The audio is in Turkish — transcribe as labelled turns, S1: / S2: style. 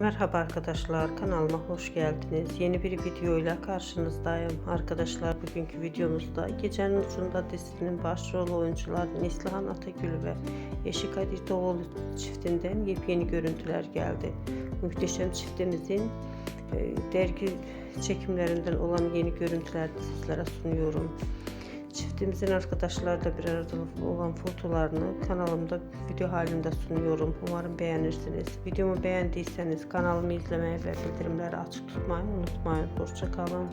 S1: Merhaba arkadaşlar kanalıma hoş geldiniz. Yeni bir videoyla karşınızdayım. Arkadaşlar bugünkü videomuzda Gecenin Ucunda dizisinin başrol oyuncular Neslihan Atagül ve eşi Kadir Doğulu çiftinden yepyeni görüntüler geldi. Muhteşem çiftimizin e, dergi çekimlerinden olan yeni görüntüler sizlere sunuyorum. Çiftimizin arkadaşlar da bir arada olan fotolarını kanalımda video halinde sunuyorum. Umarım beğenirsiniz. Videomu beğendiyseniz kanalımı izlemeyi ve bildirimleri açık tutmayı unutmayın. Hoşça kalın.